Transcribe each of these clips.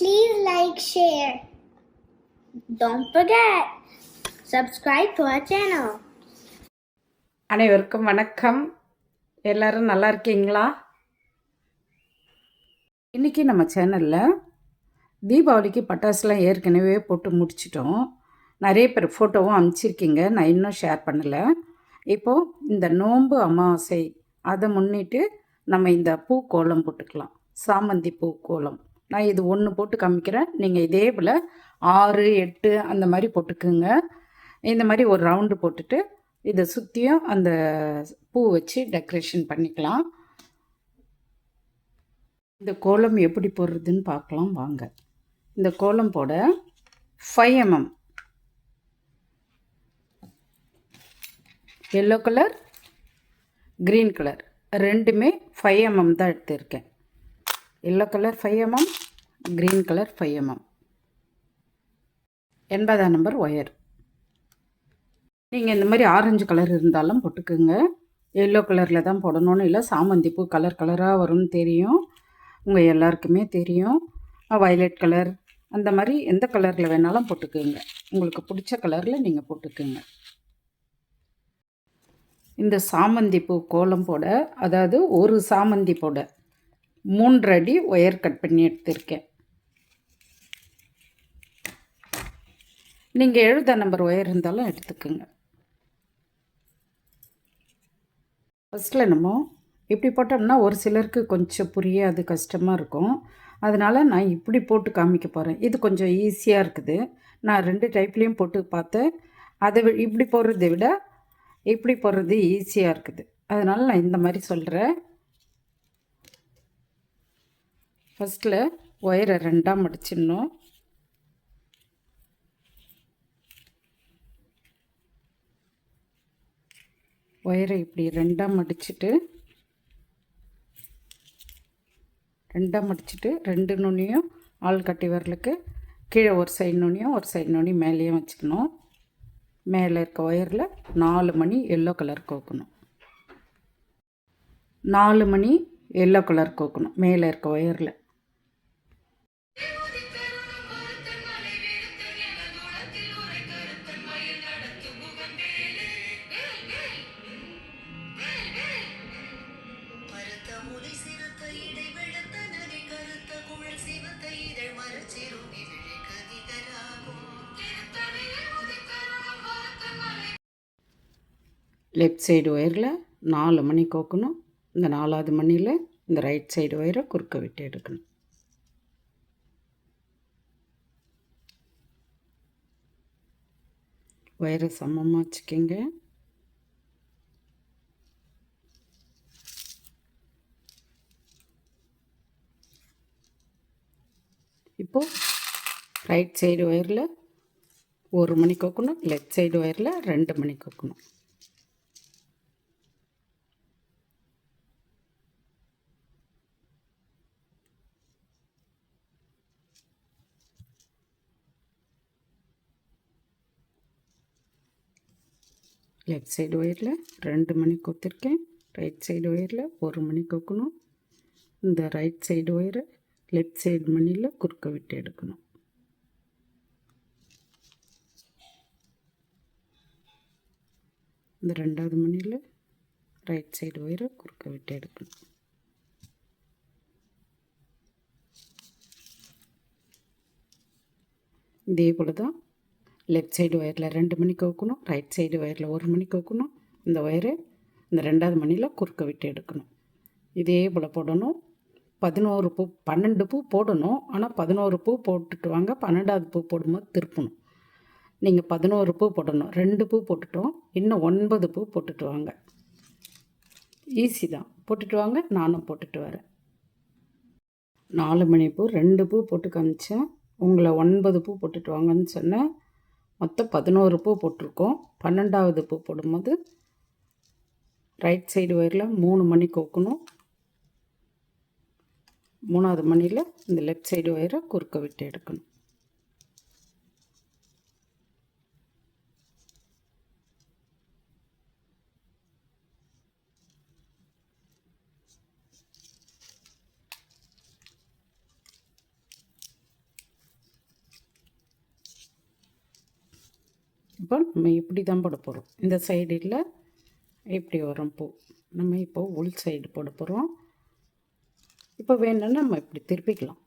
Please like, share. Don't forget, subscribe to our channel. அனைவருக்கும் வணக்கம். எல்லாரும் நல்லா இருக்கீங்களா? இன்றைக்கி நம்ம சேனலில் தீபாவளிக்கு பட்டாசுலாம் ஏற்கனவே போட்டு முடிச்சிட்டோம். நிறைய பேர் ஃபோட்டோவும் அனுப்பிச்சிருக்கீங்க நான் இன்னும் ஷேர் பண்ணலை. இப்போது இந்த நோன்பு அமாவாசை அதை முன்னிட்டு நம்ம இந்த பூ கோலம் போட்டுக்கலாம். சாமந்தி பூ கோலம் நான் இது ஒன்று போட்டு காமிக்கிறேன். நீங்கள் இதே போல் ஆறு எட்டு அந்த மாதிரி போட்டுக்குங்க. இந்த மாதிரி ஒரு ரவுண்டு போட்டுட்டு இதை சுற்றியும் அந்த பூ வச்சு டெக்கரேஷன் பண்ணிக்கலாம். இந்த கோலம் எப்படி போடுறதுன்னு பார்க்கலாம் வாங்க. இந்த கோலம் போட five MM yellow colour green colour ரெண்டுமே ஃபைவ் எம்எம் தான் எடுத்திருக்கேன். Yellow colour five MM green colour five MM எண்பதாம் நம்பர் ஒயர் நீங்கள் இந்த மாதிரி ஆரஞ்சு கலர் இருந்தாலும் போட்டுக்கோங்க. எல்லோ கலரில் தான் போடணும்னு இல்லை சாமந்தி பூ கலர் கலராக வரும்னு தெரியும். உங்கள் எல்லாருக்குமே தெரியும். வயலட் கலர் அந்த மாதிரி எந்த கலரில் வேணாலும் போட்டுக்கோங்க. உங்களுக்கு பிடிச்ச கலரில் நீங்கள் போட்டுக்கோங்க. இந்த சாமந்தி பூ கோலம் போட அதாவது ஒரு சாமந்தி போட மூன்று அடி ஒயர் கட் பண்ணி எடுத்திருக்கேன். நீங்கள் எழுத நம்பர் ஒயர் இருந்தாலும் எடுத்துக்கோங்க. ஃபஸ்ட்டில் நம்ம இப்படி போட்டோம்னா ஒரு சிலருக்கு கொஞ்சம் புரியாது கஷ்டமாக இருக்கும். அதனால் நான் இப்படி போட்டு காமிக்க போகிறேன் இது கொஞ்சம் ஈஸியாக இருக்குது. நான் ரெண்டு டைப்லேயும் போட்டு பார்த்தேன். அதை வி- இப்படி போடுறதை விட இப்படி போடுறது ஈஸியாக இருக்குது. அதனால் நான் இந்த மாதிரி சொல்கிறேன் ஃபஸ்ட்டில் ஒயரை ரெண்டாக மடிச்சிடணும். ஒயரை இப்படி ரெண்டாக மடிச்சுட்டு ரெண்டாக மடிச்சுட்டு ரெண்டு நுனியும் ஆள் கட்டி வரலுக்கு கீழே ஒரு சைடு நுனியும் ஒரு சைடு நுனியும் மேலேயும் வச்சுக்கணும். மேலே இருக்க ஒயரில் நாலு மணி எல்லோ கலர் கோக்கணும். நாலு மணி எல்லோ கலர் கோக்கணும். மேலே இருக்க ஒயரில். லெஃப்ட் சைடு ஒயரில் நாலு மணி கோக்கணும். இந்த நாலாவது மணியில் இந்த ரைட் சைடு ஒயரை குறுக்க விட்டு எடுக்கணும். ஒயரை சமமாக வச்சுக்கிங்க. இப்போது ரைட் சைடு ஒயரில் ஒரு மணி கொக்கணும் லெஃப்ட் சைடு ஒயரில் ரெண்டு மணி கோக்கணும் லெஃப்ட் சைடு ஒயரில் ரெண்டு மணி கொத்திருக்கேன். ரைட் சைடு ஒயரில் ஒரு மணி கொக்கணும். இந்த ரைட் சைடு ஒயரை லெஃப்ட் சைடு மணியில் குறுக்க விட்டு எடுக்கணும். இந்த ரெண்டாவது மணியில் ரைட் சைடு ஒயரை குறுக்க விட்டு எடுக்கணும். இதே போல் தான் லெஃப்ட் சைடு ஒயரில் ரெண்டு மணிக்கு வைக்கணும் ரைட் சைடு ஒயரில் ஒரு மணிக்கு வைக்கணும் இந்த ஒயரு இந்த ரெண்டாவது மணியில் குறுக்க விட்டு எடுக்கணும். இதே போல் போடணும். பதினோரு பூ பன்னெண்டு பூ போடணும். ஆனால் பதினோரு பூ போட்டுட்டு வாங்க. பன்னெண்டாவது பூ போடும்போது திருப்பணும். நீங்கள் பதினோரு பூ போடணும். ரெண்டு பூ போட்டுட்டோம். இன்னும் ஒன்பது பூ போட்டுட்டு வாங்க. ஈஸி தான். போட்டுட்டு வாங்க. நானும் போட்டுட்டு வரேன். நாலு மணி பூ ரெண்டு பூ போட்டு காமிச்சேன். உங்களை ஒன்பது பூ போட்டுட்டு வாங்கன்னு சொன்னேன். மொத்தம் பதினோரு பூ போட்டிருக்கோம். பன்னெண்டாவது பூ போடும்போது ரைட் சைடு ஒயரில் மூணு மணி கோக்கணும். மூணாவது மணியில் இந்த லெஃப்ட் சைடு ஒயரை குறுக்க விட்டு எடுக்கணும். இப்போ நம்ம இப்படி தான் போட போகிறோம் இந்த சைடில் இப்படி வரும் பூ. நம்ம இப்போ உள் சைடு போட போகிறோம் இப்போ வேணும்னா நம்ம இப்படி திருப்பிக்கலாம்.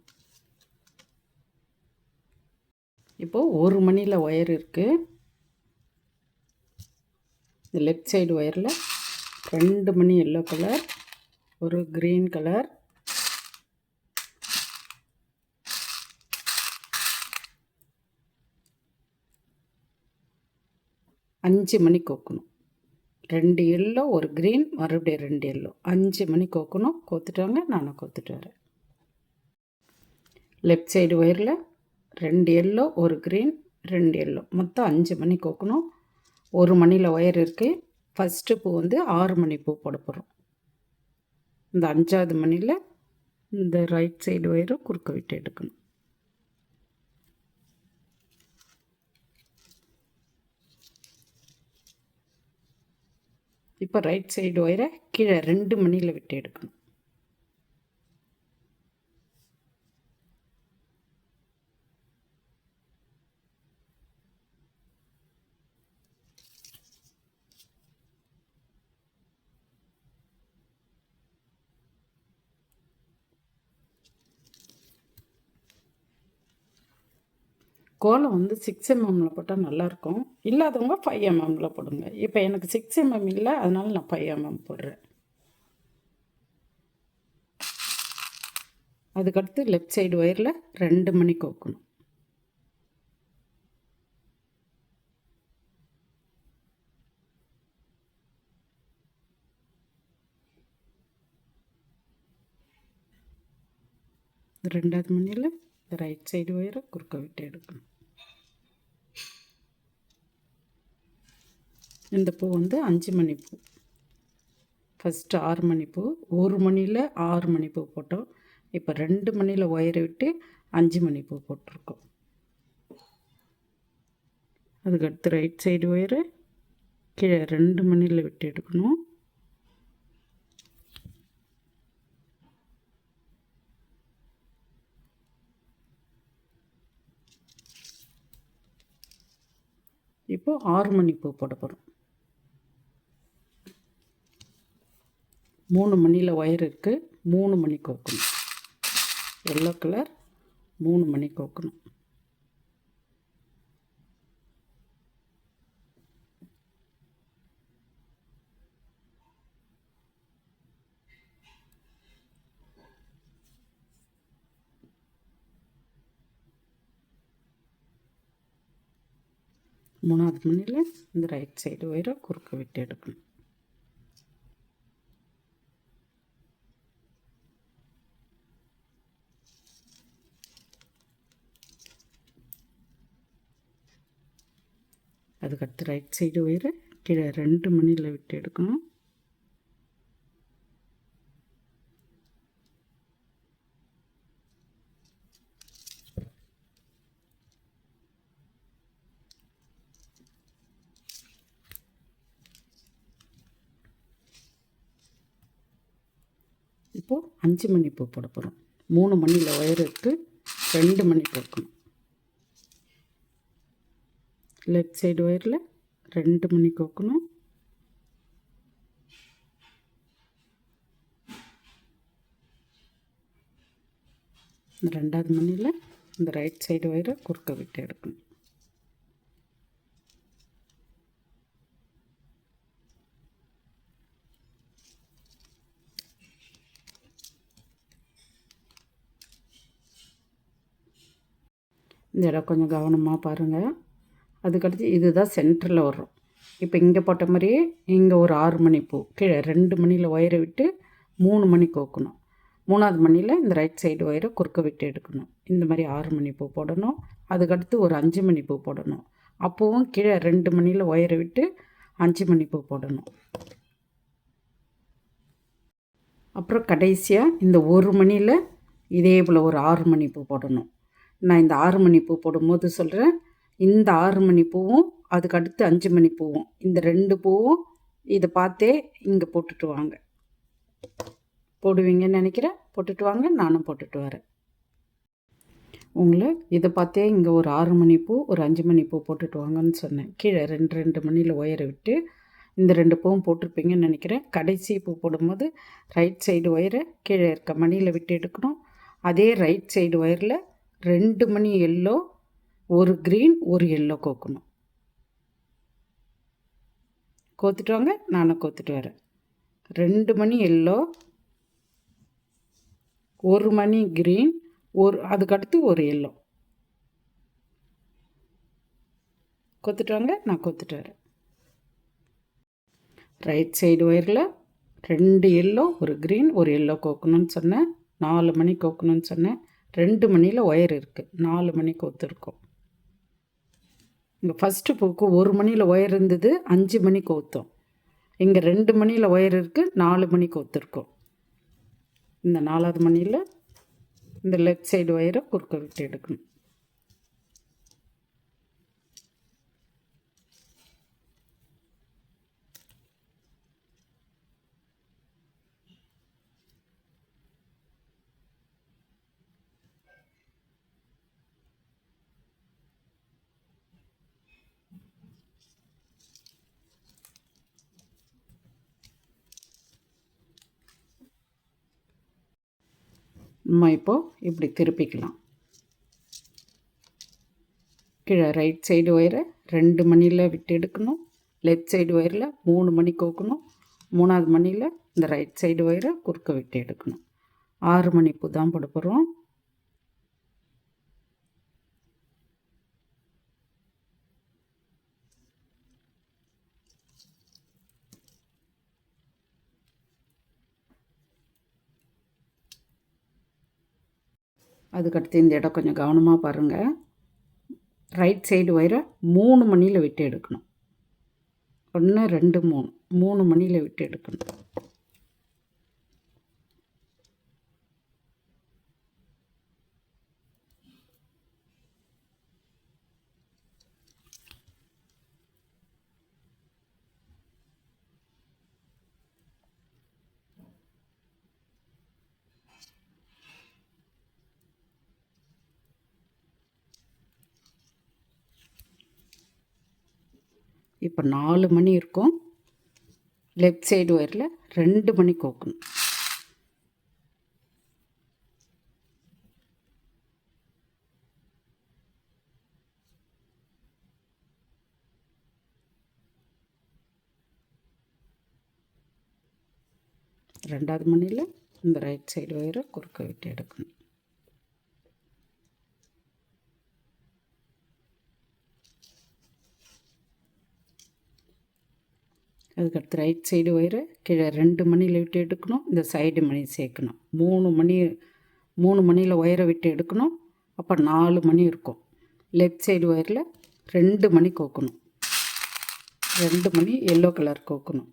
இப்போது ஒரு மணியில் ஒயர் இருக்குது இந்த லெஃப்ட் சைடு ஒயரில் ரெண்டு மணி எல்லோ கலர் ஒரு க்ரீன் கலர் அஞ்சு மணி கோக்கணும். ரெண்டு எல்லோ ஒரு க்ரீன் மறுபடியும் ரெண்டு எல்லோ அஞ்சு மணி கோக்கணும். கோத்துட்டாங்க நானும் கோத்துட்டு வரேன். லெஃப்ட் சைடு ஒயரில் ரெண்டு எல்லோ ஒரு க்ரீன் ரெண்டு எல்லோ மொத்தம் அஞ்சு மணி கோக்கணும். ஒரு மணியில் ஒயர் இருக்குது ஃபஸ்ட்டு பூ வந்து ஆறு மணி பூ போட போகிறோம் இந்த அஞ்சாவது மணியில் இந்த ரைட் சைடு ஒயரும் குறுக்க விட்டு எடுக்கணும். இப்போ ரைட் சைடு ஒயரை கீழே ரெண்டு மணியில் விட்டு எடுக்கணும். கோலம் வந்து சிக்ஸ் எம்எம்மில் போட்டால் நல்லாயிருக்கும் இல்லாதவங்க ஃபைவ் எம்எம்மில் போடுங்க. இப்போ எனக்கு சிக்ஸ் எம்எம் இல்லை அதனால நான் ஃபைவ் எம்எம் போடுறேன். அதுக்கடுத்து லெஃப்ட் சைடு ஒயரில் ரெண்டு மணி கோக்கணும். ரெண்டாவது மணியில் இந்த ரைட் சைடு ஒயரை குறுக்க விட்டு எடுக்கணும். இந்த பூ வந்து அஞ்சு மணி பூ. ஃபஸ்ட்டு ஆறு மணி பூ. ஒரு மணியில் ஆறு மணி பூ போட்டோம். இப்போ ரெண்டு மணியில் ஒயரை விட்டு அஞ்சு மணி பூ போட்டிருக்கோம். அதுக்கடுத்து ரைட் சைடு ஒயரு கீழே ரெண்டு மணியில் விட்டு எடுக்கணும். இப்போது ஆறு மணி பூ போட போகிறோம் மூணு மணியில் ஒயர் இருக்குது மூணு மணி கோக்கணும் எல்லோ கலர் மூணு மணி கோக்கணும் மூணாவது மணியில் இந்த ரைட் சைடு ஒயரை குறுக்க விட்டு எடுக்கணும் அதுக்கடுத்து ரைட் சைடு ஒயரை கீழே ரெண்டு மணியில் விட்டு எடுக்கணும் இப்போது அஞ்சு மணி பூ போட போகிறோம் மூணு மணியில் ஒயருக்கு ரெண்டு மணி போக்கணும் லெஃப்ட் சைடு ஒயரில் ரெண்டு மணி கோக்கணும். இந்த ரெண்டாவது மணியில் இந்த ரைட் சைடு ஒயரை குறுக்க விட்டு எடுக்கணும். இந்த இடம் கொஞ்சம் கவனமாக பாருங்கள் அதுக்கடுத்து இதுதான் சென்டரில் வரும். இப்போ இங்கே போட்ட மாதிரியே இங்கே ஒரு ஆறு மணி பூ கீழே ரெண்டு மணியில் ஒயரை விட்டு மூணு மணி கோக்கணும். மூணாவது மணியில் இந்த ரைட் சைடு ஒயரை குறுக்க விட்டு எடுக்கணும். இந்த மாதிரி ஆறு மணி பூ போடணும். அதுக்கடுத்து ஒரு அஞ்சு மணி பூ போடணும். அப்போவும் கீழே ரெண்டு மணியில் ஒயரை விட்டு அஞ்சு மணி பூ போடணும். அப்புறம் கடைசியாக இந்த ஒரு மணியில் இதே போல் ஒரு ஆறு மணி பூ போடணும். நான் இந்த ஆறு மணி பூ போடும்போது சொல்கிறேன் இந்த ஆறு மணி பூவும் அதுக்கு அடுத்து அஞ்சு மணி பூவும். இந்த ரெண்டு பூவும் இதை பார்த்தே இங்கே போட்டுட்டு வாங்க. போடுவீங்கன்னு நினைக்கிறேன். போட்டுட்டு வாங்க நானும் போட்டுட்டு வரேன். உங்களை இதை பார்த்தே இங்கே ஒரு ஆறு மணி பூ ஒரு அஞ்சு மணி பூ போட்டுட்டு வாங்கன்னு சொன்னேன். கீழே ரெண்டு ரெண்டு மணியில் ஒயரை விட்டு இந்த ரெண்டு பூவும் போட்டிருப்பீங்கன்னு நினைக்கிறேன். கடைசி பூ போடும்போது ரைட் சைடு ஒயரை கீழே இருக்க மணியில் விட்டு எடுக்கணும். அதே ரைட் சைடு ஒயரில் ரெண்டு மணி எல்லோ ஒரு க்ரீன் ஒரு எல்லோ கோக்கணும். கோத்துட்டு வாங்க நானும் கோத்துட்டு வரேன். ரெண்டு மணி எல்லோ ஒரு மணி க்ரீன் ஒரு அதுக்கடுத்து ஒரு எல்லோ கொத்துட்டு வாங்க நான் கொத்துட்டு வரேன். ரைட் சைடு ஒயரில் ரெண்டு எல்லோ ஒரு க்ரீன் ஒரு எல்லோ கோக்கணும்னு சொன்னேன். நாலு மணி கோக்கணும்னு சொன்னேன். ரெண்டு மணியில் ஒயர் இருக்குது நாலு மணி கோத்துருக்கோம் இங்கே ஃபஸ்ட்டு பூக்கு ஒரு மணியில் ஒயர் இருந்தது அஞ்சு மணி கோத்தோம் இங்கே ரெண்டு மணியில் ஒயர் இருக்குது நாலு மணி கோத்துருக்கோம் இந்த நாலாவது மணியில் இந்த லெஃப்ட் சைடு ஒயரை குறுக்க விட்டு எடுக்கணும். நம்ம இப்போது இப்படி திருப்பிக்கலாம். கீழே ரைட் சைடு ஒயரை ரெண்டு மணியில் விட்டு எடுக்கணும். லெஃப்ட் சைடு ஒயரில் மூணு மணி கோக்கணும். மூணாவது மணியில் இந்த ரைட் சைடு ஒயரை குறுக்க விட்டு எடுக்கணும். ஆறு மணி பூ தான் போட போகிறோம் அதுக்கடுத்து இந்த இடம் கொஞ்சம் கவனமாக பாருங்கள் ரைட் சைடு ஒயரை மூணு மணியில் விட்டு எடுக்கணும். ஒன்று ரெண்டு மூணு. மூணு மணியில் விட்டு எடுக்கணும். இப்போ நாலு மணி இருக்கும். லெஃப்ட் சைடு ஒயரில் ரெண்டு மணி கோக்கணும். ரெண்டாவது மணியில் இந்த ரைட் சைடு ஒயரை குறுக்க விட்டு எடுக்கணும். அதுக்கடுத்து ரைட் சைடு ஒயரு கீழே ரெண்டு மணியில் விட்டு எடுக்கணும் இந்த சைடு மணி சேர்க்கணும். மூணு மணி மூணு மணியில் ஒயரை விட்டு எடுக்கணும் அப்போ நாலு மணி இருக்கும். லெஃப்ட் சைடு ஒயரில் ரெண்டு மணி கோக்கணும். ரெண்டு மணி எல்லோ கலர் கோக்கணும்.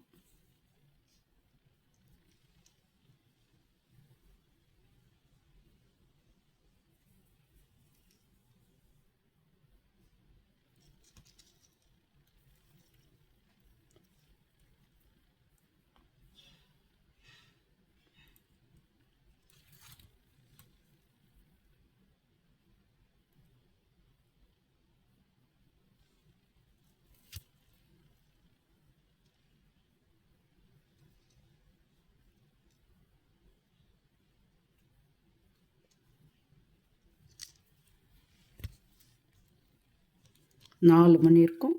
நாலு மணி இருக்கும்.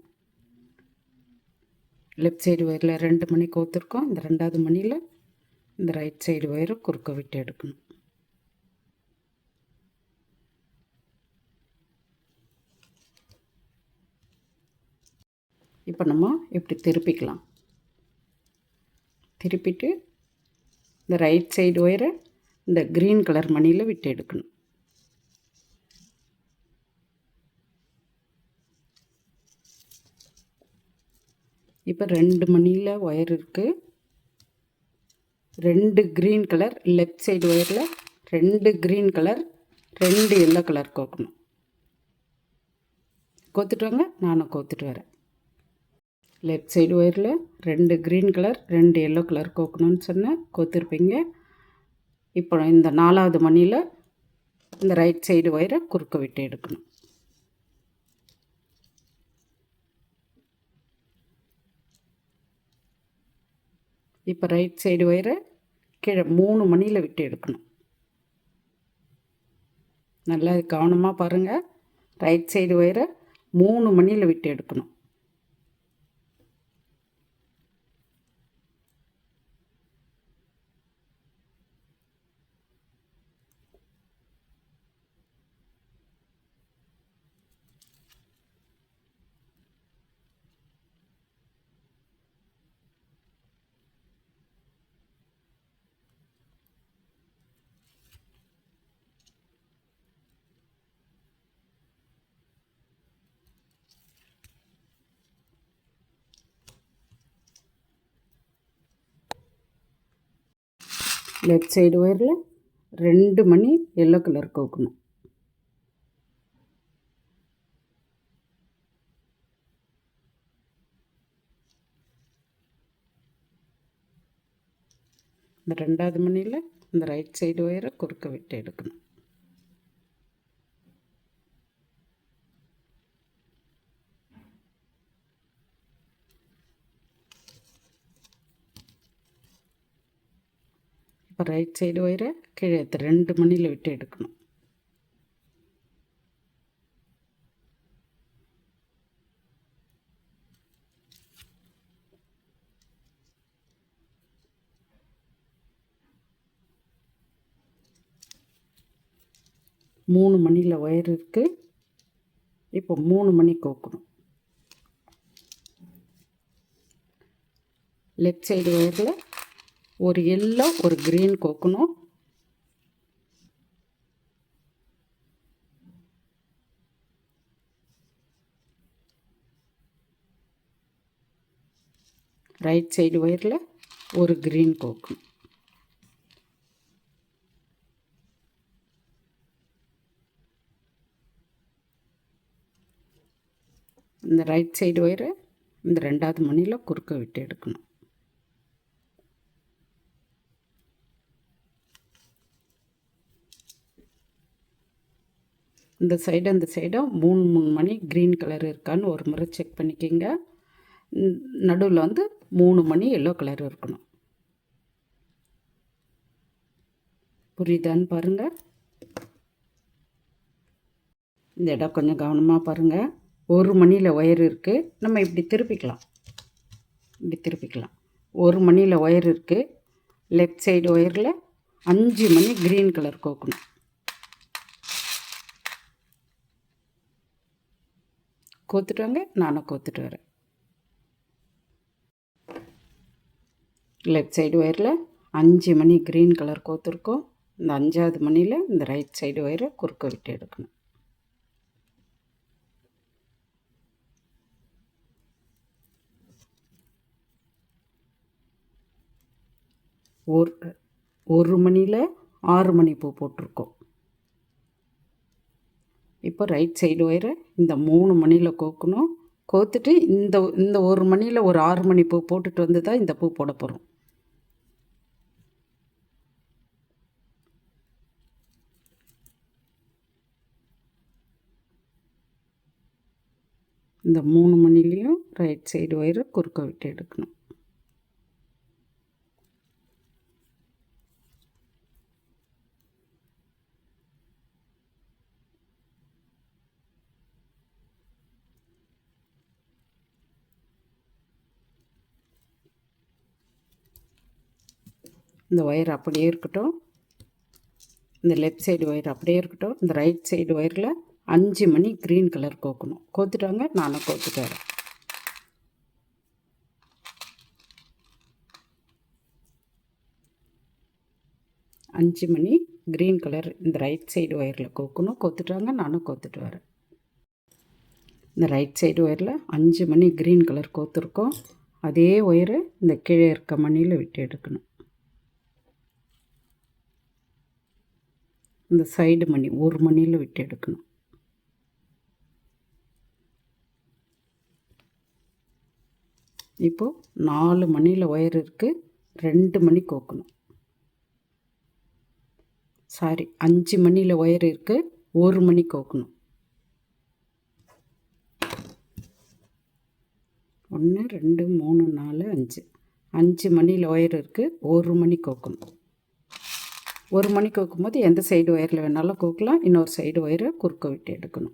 லெஃப்ட் சைடு ஒயரில் ரெண்டு மணி கோத்துருக்கோம். இந்த ரெண்டாவது மணியில் இந்த ரைட் சைடு ஒயரை குறுக்க விட்டு எடுக்கணும். இப்போ நம்ம இப்படி திருப்பிக்கலாம். திருப்பிட்டு இந்த ரைட் சைடு ஒயரை இந்த க்ரீன் கலர் மணியில் விட்டு எடுக்கணும். இப்போ ரெண்டு மணியில் ஒயர் இருக்குது ரெண்டு க்ரீன் கலர் லெஃப்ட் சைடு ஒயரில் ரெண்டு க்ரீன் கலர் ரெண்டு எல்லோ கலர் கோக்கணும். கோத்துட்டு வாங்க நானும் கோத்துட்டு வரேன். லெஃப்ட் சைடு ஒயரில் ரெண்டு க்ரீன் கலர் ரெண்டு எல்லோ கலர் கோக்கணும்னு சொன்னேன் கோத்துருப்பீங்க. இப்போ இந்த நாலாவது மணியில் இந்த ரைட் சைடு ஒயரை குறுக்க விட்டு எடுக்கணும். இப்போ ரைட் சைடு ஒயரை கீழே மூணு மணியில் விட்டு எடுக்கணும். நல்லா கவனமாக பாருங்கள் ரைட் சைடு ஒயரை மூணு மணியில் விட்டு எடுக்கணும். லெஃப்ட் சைடு ஒயரில் ரெண்டு மணி எல்லோ கலர் கோக்கணும். இந்த ரெண்டாவது மணியில் இந்த ரைட் சைடு ஒயரை குறுக்க விட்டு எடுக்கணும். ரைட் சைடு ஒயரை கீழே எடுத்து ரெண்டு மணியில் விட்டு எடுக்கணும். மூணு மணியில் ஒயர் இருக்குது இப்போ மூணு மணி கோக்கணும். லெஃப்ட் சைடு ஒயரில் ஒரு எல்லோ ஒரு க்ரீன் கோக்கணும் ரைட் சைடு ஒயரில் ஒரு க்ரீன் கோக்கணும் இந்த ரைட் சைடு ஒயரை இந்த ரெண்டாவது மணியில் குறுக்க விட்டு எடுக்கணும். இந்த சைடு அந்த சைடும் மூணு மூணு மணி க்ரீன் கலர் இருக்கான்னு ஒரு முறை செக் பண்ணிக்கிங்க. நடுவில் வந்து மூணு மணி எல்லோ கலர் இருக்கணும். புரியுதான்னு பாருங்கள் இந்த இடம் கொஞ்சம் கவனமாக பாருங்கள் ஒரு மணியில் ஒயர் இருக்குது நம்ம இப்படி திருப்பிக்கலாம். இப்படி திருப்பிக்கலாம். ஒரு மணியில் ஒயர் இருக்குது லெஃப்ட் சைடு ஒயரில் அஞ்சு மணி க்ரீன் கலர் கோக்கணும். கோத்துட்டு வாங்க நானும் கோத்துட்டு வரேன். லெஃப்ட் சைடு ஒயரில் அஞ்சு மணி க்ரீன் கலர் கோத்துருக்கோம் இந்த அஞ்சாவது மணியில் இந்த ரைட் சைடு ஒயரை குறுக்க விட்டு எடுக்கணும். ஒரு ஒரு மணியில் ஆறு மணி பூ போட்டிருக்கோம். இப்போ ரைட் சைடு ஒயரை இந்த மூணு மணியில் கோக்கணும். கோத்துட்டு இந்த இந்த ஒரு மணியில் ஒரு ஆறு மணி பூ போட்டுட்டு வந்து தான் இந்த பூ போட போகிறோம் இந்த மூணு மணிலையும் ரைட் சைடு ஒயரை குறுக்க விட்டு எடுக்கணும். இந்த ஒயர் அப்படியே இருக்கட்டும். இந்த லெஃப்ட் சைடு ஒயர் அப்படியே இருக்கட்டும். இந்த ரைட் சைடு ஒயரில் அஞ்சு மணி க்ரீன் கலர் கோக்கணும். கோத்துட்டாங்க நானும் கோத்துட்டு வரேன் அஞ்சு மணி க்ரீன் கலர் இந்த ரைட் சைடு ஒயரில் கோக்கணும். கோத்துட்டாங்க நானும் கோத்துட்டு வரேன். இந்த ரைட் சைடு ஒயரில் அஞ்சு மணி க்ரீன் கலர் கோத்துருக்கோம். அதே ஒயரை இந்த கீழே இருக்க மணியில் விட்டு எடுக்கணும். இந்த சைடு மணி ஒரு மணியில் விட்டு எடுக்கணும். இப்போது நாலு மணியில் ஒயர் இருக்குது ரெண்டு மணி கோக்கணும். சாரி அஞ்சு மணியில் ஒயர் இருக்குது ஒரு மணி கோக்கணும். ஒன்று ரெண்டு மூணு நாலு அஞ்சு. அஞ்சு மணியில் ஒயர் இருக்குது ஒரு மணி கோக்கணும். ஒரு மணி கோக்கும்போது எந்த சைடு ஒயரில் வேணாலும் கோக்கலாம் இன்னொரு சைடு ஒயரை குறுக்க விட்டு எடுக்கணும்.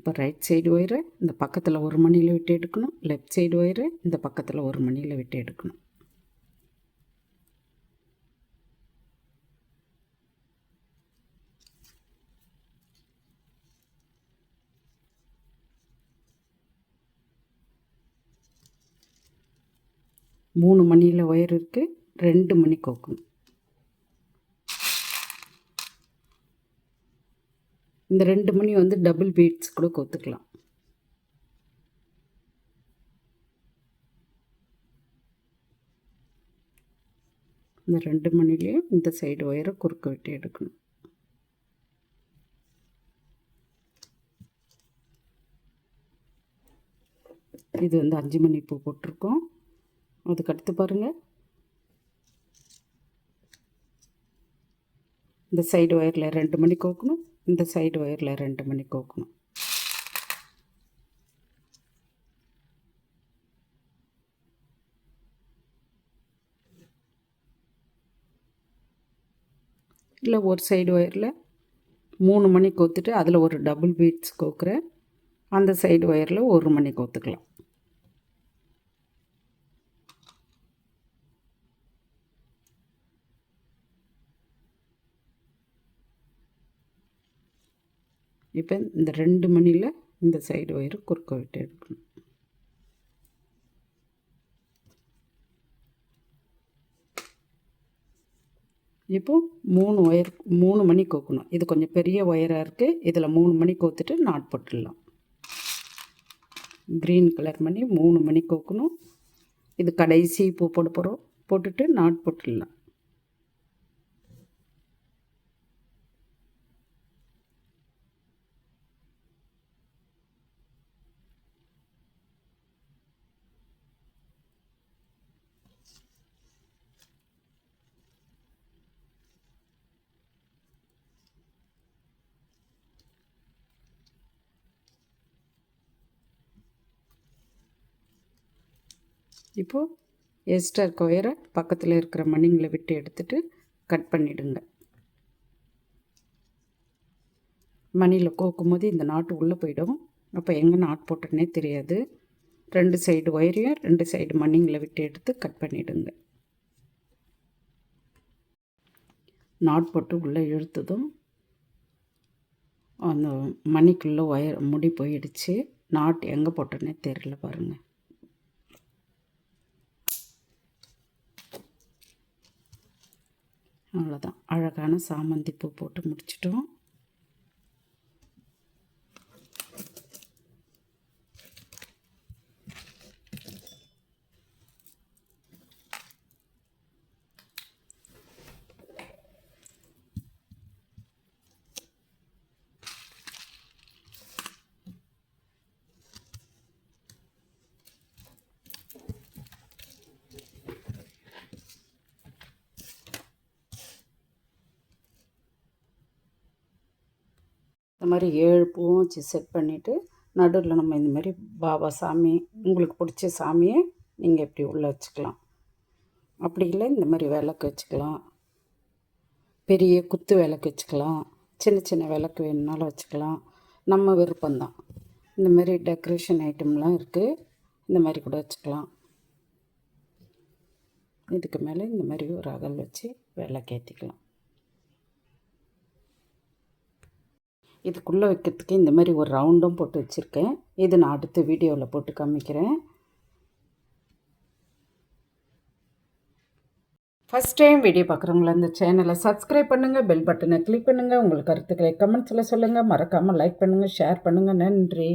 இப்போ ரைட் சைடு ஒயரை இந்த பக்கத்தில் ஒரு மணியில் விட்டு எடுக்கணும். லெஃப்ட் சைடு ஒயரை இந்த பக்கத்தில் ஒரு மணியில் விட்டு எடுக்கணும். மூணு மணியில் ஒயர் இருக்குது ரெண்டு மணி கோக்கணும் இந்த ரெண்டு மணி வந்து டபுள் பீட்ஸ் கூட கொத்துக்கலாம். இந்த ரெண்டு மணிலேயும் இந்த சைடு ஒயரை குறுக்க விட்டு எடுக்கணும். இது வந்து அஞ்சு மணி பூ போட்டிருக்கோம். அதுக்கு அடுத்து பாருங்கள் இந்த சைடு ஒயரில் ரெண்டு மணி கோக்கணும். இந்த சைடு ஒயரில் ரெண்டு மணி கோக்கணும். இல்லை ஒரு சைடு ஒயரில் மூணு மணி கோத்துட்டு அதில் ஒரு டபுள் பீட்ஸ் கோக்குறேன். அந்த சைடு ஒயரில் ஒரு மணி கோத்துக்கலாம். இப்போ இந்த ரெண்டு மணியில் இந்த சைடு ஒயரு குறுக்க விட்டு எடுக்கணும். இப்போது மூணு ஒயர் மூணு மணி கோக்கணும். இது கொஞ்சம் பெரிய ஒயராக இருக்குது இதில் மூணு மணி கோத்துட்டு நாட் போட்டுடலாம். க்ரீன் கலர் மணி மூணு மணி கோக்கணும். இது கடைசி பூ போட போகிறோம் போட்டுட்டு நாட் போட்டுடலாம். இப்போது எஸ்டர் கொயரை பக்கத்தில் இருக்கிற மணிங்களை விட்டு எடுத்துட்டு கட் பண்ணிவிடுங்க மணியில் கோக்கும் போது இந்த நாட்டு உள்ளே போயிடும். அப்போ எங்கே நாட் போட்டோன்னே தெரியாது. ரெண்டு சைடு ஒயரையும் ரெண்டு சைடு மணிங்களை விட்டு எடுத்து கட் பண்ணிவிடுங்க நாட் போட்டு உள்ளே இழுத்ததும் அந்த மணிக்குள்ளே ஒயர் முடி போயிடுச்சு. நாட் எங்கே போட்டோன்னே தெரியல பாருங்கள் அவ்வளோதான் அழகான சாமந்தி பூ போட்டு முடிச்சிட்டோம். மாதிரி ஏழு பூவும் வச்சு செட் பண்ணிவிட்டு நடுவில் நம்ம இந்த மாதிரி பாபா சாமி உங்களுக்கு பிடிச்ச சாமியை நீங்கள் இப்படி உள்ளே வச்சுக்கலாம். அப்படி இல்லை இந்த மாதிரி விளக்கு வச்சுக்கலாம். பெரிய குத்து விளக்கு வச்சுக்கலாம். சின்ன சின்ன விளக்கு வேணுனாலும் வச்சுக்கலாம். நம்ம விருப்பம்தான். இந்த மாதிரி டெக்கரேஷன் ஐட்டம்லாம் இருக்குது இந்த மாதிரி கூட வச்சுக்கலாம். இதுக்கு மேலே இந்த மாதிரி ஒரு அகல் வச்சு விளக்கேற்றிக்கலாம் இதுக்குள்ளே வைக்கிறதுக்கு இந்த மாதிரி ஒரு ரவுண்டும் போட்டு வச்சுருக்கேன். இது நான் அடுத்த வீடியோவில் போட்டு காமிக்கிறேன். ஃபஸ்ட் டைம் வீடியோ பார்க்குறவங்கள இந்த சேனலை சப்ஸ்கிரைப் பண்ணுங்கள் பெல் பட்டனை கிளிக் பண்ணுங்கள் உங்கள் கருத்துக்களை கமெண்ட்ஸில் சொல்லுங்கள் மறக்காமல் லைக் பண்ணுங்கள் ஷேர் பண்ணுங்கள் நன்றி.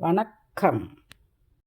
வணக்கம்.